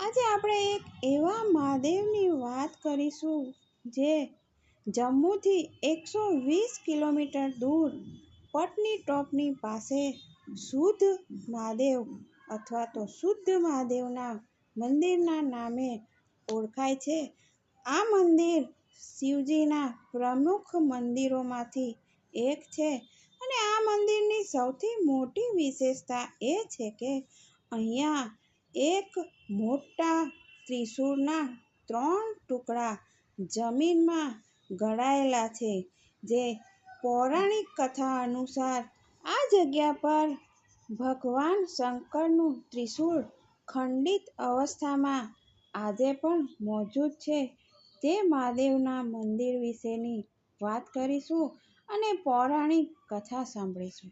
આજે આપણે એક એવા મહાદેવની વાત કરીશું જે જમ્મુથી એકસો વીસ કિલોમીટર દૂર પટની ટોપની પાસે શુદ્ધ મહાદેવ અથવા તો શુદ્ધ મહાદેવના મંદિરના નામે ઓળખાય છે. આ મંદિર શિવજીના પ્રમુખ મંદિરોમાંથી એક છે અને આ મંદિરની સૌથી મોટી વિશેષતા એ છે કે અહીંયા એક મોટા ત્રિશૂળના ત્રણ ટુકડા જમીનમાં ઘડાયેલા છે, જે પૌરાણિક કથા અનુસાર આ જગ્યા પર ભગવાન શંકરનું ત્રિશૂળ ખંડિત અવસ્થામાં આજે પણ મોજૂદ છે. તે મહાદેવના મંદિર વિશેની વાત કરીશું અને પૌરાણિક કથા સાંભળીશું.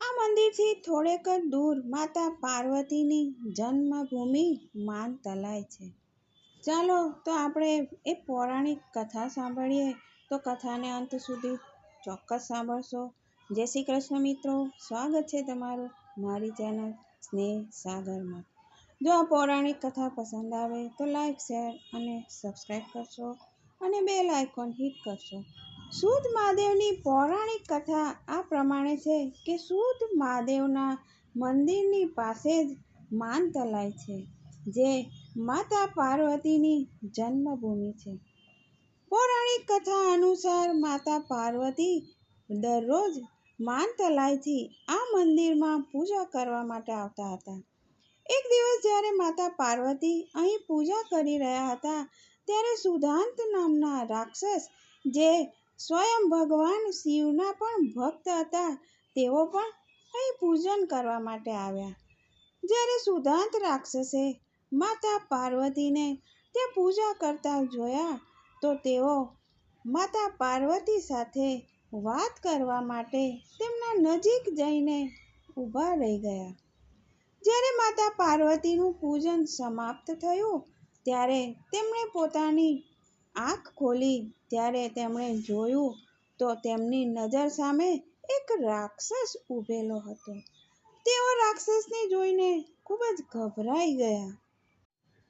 આ મંદિરથી થોડેક જ દૂર માતા પાર્વતીની જન્મભૂમિ માન તલાય છે. ચાલો તો આપણે એ પૌરાણિક કથા સાંભળીએ. તો કથાને અંત સુધી ચોક્કસ સાંભળશો. જય શ્રી કૃષ્ણ મિત્રો. સ્વાગત છે તમારું મારી ચેનલ સ્નેહ સાગરમાં. જો આ પૌરાણિક કથા પસંદ આવે તો લાઈક, શેર અને સબસ્ક્રાઈબ કરશો અને બેલ આઇકોન હિટ કરશો. શુદ્ધ મહાદેવની પૌરાણિક કથા આ પ્રમાણે છે કે શુદ્ધ મહાદેવના મંદિરની પાસે જ માનતલાય છે, જે માતા પાર્વતીની જન્મભૂમિ છે. પૌરાણિક કથા અનુસાર માતા પાર્વતી દરરોજ માનતલાયથી આ મંદિરમાં પૂજા કરવા માટે આવતા હતા. એક દિવસ જ્યારે માતા પાર્વતી અહીં પૂજા કરી રહ્યા હતા, ત્યારે સુધાંત નામના રાક્ષસ જે સ્વયં ભગવાન શિવના પણ ભક્ત હતા. તેઓ પણ અહીં પૂજન કરવા માટે આવ્યા. જ્યારે સુધાંત રાક્ષસે માતા પાર્વતીને તે પૂજા કરતા જોયા, તો તેઓ માતા પાર્વતી સાથે વાત કરવા માટે તેમના નજીક જઈને ઊભા રહી ગયા. જ્યારે માતા પાર્વતીનું પૂજન સમાપ્ત થયું, ત્યારે તેમણે પોતાની આંખ ખોલી ત્યારે તેમણે જોયું તો તેમની નજર સામે એક રાક્ષસ ઊભેલો હતો. તેઓ રાક્ષસને જોઈને ખૂબ જ ગભરાઈ ગયા.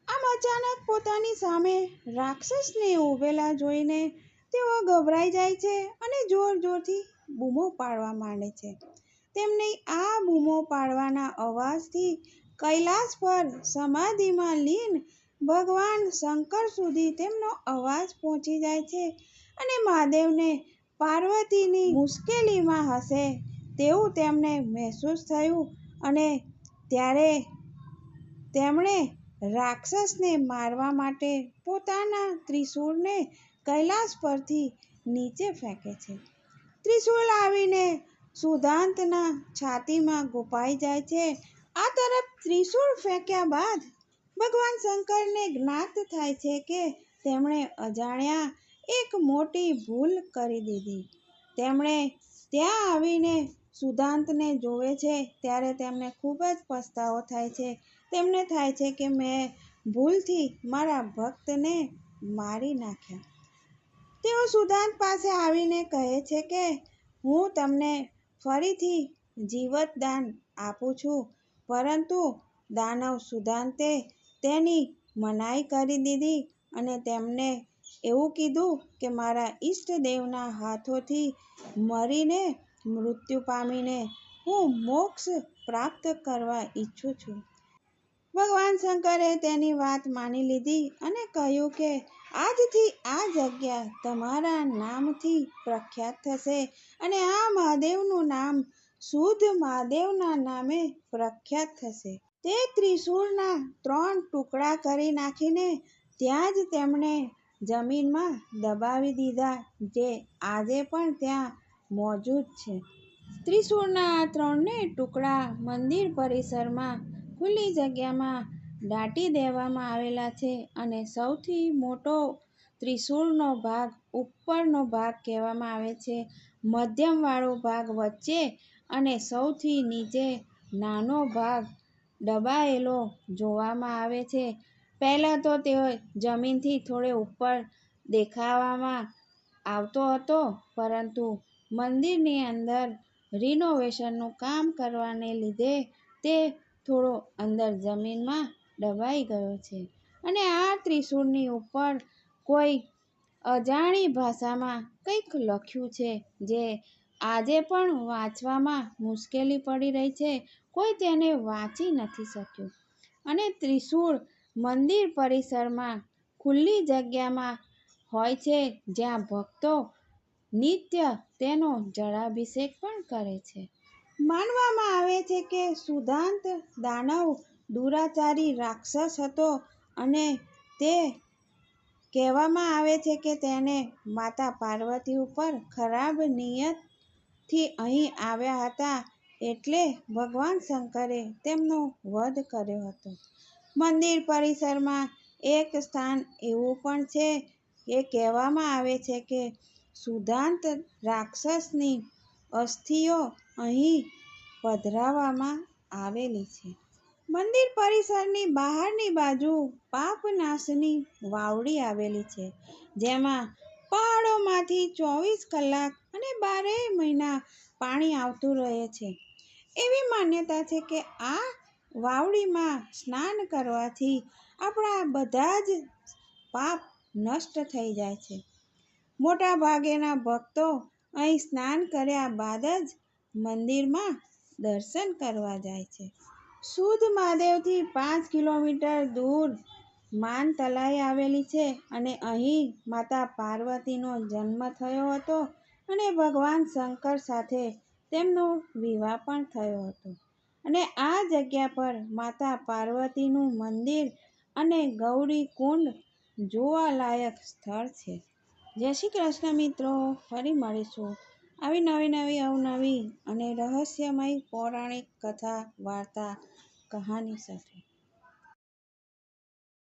આમ અચાનક પોતાની સામે રાક્ષસને ઊભેલા જોઈને તેઓ ગભરાઈ જાય છે અને જોર જોરથી બૂમો પાડવા માંડે છે. તેમને આ બૂમો પાડવાના અવાજથી કૈલાસ પર સમાધિમાં લીન ભગવાન શંકર સુધી તેમનો અવાજ પહોંચી જાય છે અને મહાદેવને પાર્વતીની મુશ્કેલીમાં હશે તેવું તેમને મહેસૂસ થયું અને ત્યારે તેમણે રાક્ષસને મારવા માટે પોતાના ત્રિશૂળને કૈલાસ પરથી નીચે ફેંકે છે. ત્રિશૂળ આવીને સુધાંતના છાતીમાં ગોપાઈ જાય છે. આ તરફ ત્રિશૂળ ફેંક્યા બાદ ભગવાન શંકરને જ્ઞાત થાય છે કે તેમણે અજાણ્યા એક મોટી ભૂલ કરી દીધી. તેમણે ત્યાં આવીને સુદાંતને જોવે છે, ત્યારે તેમને ખૂબ જ પસ્તાવો થાય છે. તેમને થાય છે કે મેં ભૂલથી મારા ભક્તને મારી નાખ્યા. તેઓ સુદાંત પાસે આવીને કહે છે કે હું તમને ફરીથી જીવતદાન આપું છું, પરંતુ દાનવ સુદાંતે તેની મનાઈ કરી દીધી અને તેમને એવું કીધું કે મારા ઈષ્ટદેવના હાથોથી મરીને મૃત્યુ પામીને હું મોક્ષ પ્રાપ્ત કરવા ઈચ્છું છું. ભગવાન શંકરે તેની વાત માની લીધી અને કહ્યું કે આજથી આ જગ્યા તમારા નામથી પ્રખ્યાત થશે અને આ મહાદેવનું નામ શુદ્ધ મહાદેવના નામે પ્રખ્યાત થશે. તે ત્રિશૂળના ત્રણ ટુકડા કરી નાખીને ત્યાં જ તેમણે જમીનમાં દબાવી દીધા, જે આજે પણ ત્યાં મોજૂદ છે. ત્રિશૂળના આ ત્રણેય ટુકડા મંદિર પરિસરમાં ખુલ્લી જગ્યામાં દાટી દેવામાં આવેલા છે અને સૌથી મોટો ત્રિશૂળનો ભાગ ઉપરનો ભાગ કહેવામાં આવે છે. મધ્યમવાળો ભાગ વચ્ચે અને સૌથી નીચે નાનો ભાગ દબાયેલો જોવામાં આવે છે. પહેલાં તો તેઓ જમીનથી થોડે ઉપર દેખાવામાં આવતો હતો, પરંતુ મંદિરની અંદર રિનોવેશનનું કામ કરવાને લીધે તે થોડો અંદર જમીનમાં દબાઈ ગયો છે. અને આ ત્રિશૂળની ઉપર કોઈ અજાણી ભાષામાં કંઈક લખ્યું છે, જે આજે પણ વાંચવામાં મુશ્કેલી પડી રહી છે. કોઈ તેને વાંચી નથી શક્યું. અને ત્રિશૂળ મંદિર પરિસરમાં ખુલ્લી જગ્યામાં હોય છે જ્યાં ભક્તો નિત્ય તેનો જળાભિષેક પણ કરે છે. માનવામાં આવે છે કે સુધાંત દાનવ દુરાચારી રાક્ષસ હતો અને તે કહેવામાં આવે છે કે તેને માતા પાર્વતી ઉપર ખરાબ નિયતથી અહીં આવ્યા હતા એટલે ભગવાન શંકરે તેમનો વધ કર્યો હતો. મંદિર પરિસરમાં એક સ્થાન એવું પણ છે કે કહેવામાં આવે છે કે સુધાંત રાક્ષસની અસ્થિઓ અહીં પધરાવવામાં આવેલી છે. મંદિર પરિસરની બહારની બાજુ પાપનાશની વાવડી આવેલી છે, જેમાં પહાડોમાંથી ચોવીસ કલાક અને બારેય મહિના પાણી આવતું રહે છે. એવી માન્યતા છે કે આ વાવડીમાં સ્નાન કરવાથી આપણા બધા જ પાપ નષ્ટ થઈ જાય છે. મોટા ભાગેના ભક્તો અહીં સ્નાન કર્યા બાદ જ મંદિરમાં દર્શન કરવા જાય છે. શુદ્ધ મહાદેવથી પાંચ કિલોમીટર દૂર માનતલાઈ આવેલી છે અને અહીં માતા પાર્વતીનો જન્મ થયો હતો અને ભગવાન શંકર સાથે તેમનો વિવાહ પણ થયો હતો. અને આ જગ્યા પર માતા પાર્વતીનું મંદિર અને ગૌરી કુંડ જોવાલાયક સ્થળ છે. જય શ્રી કૃષ્ણ મિત્રો, ફરી મળીશું આવી નવી નવી અવનવી અને રહસ્યમય પૌરાણિક કથા, વાર્તા, કહાની સાથે.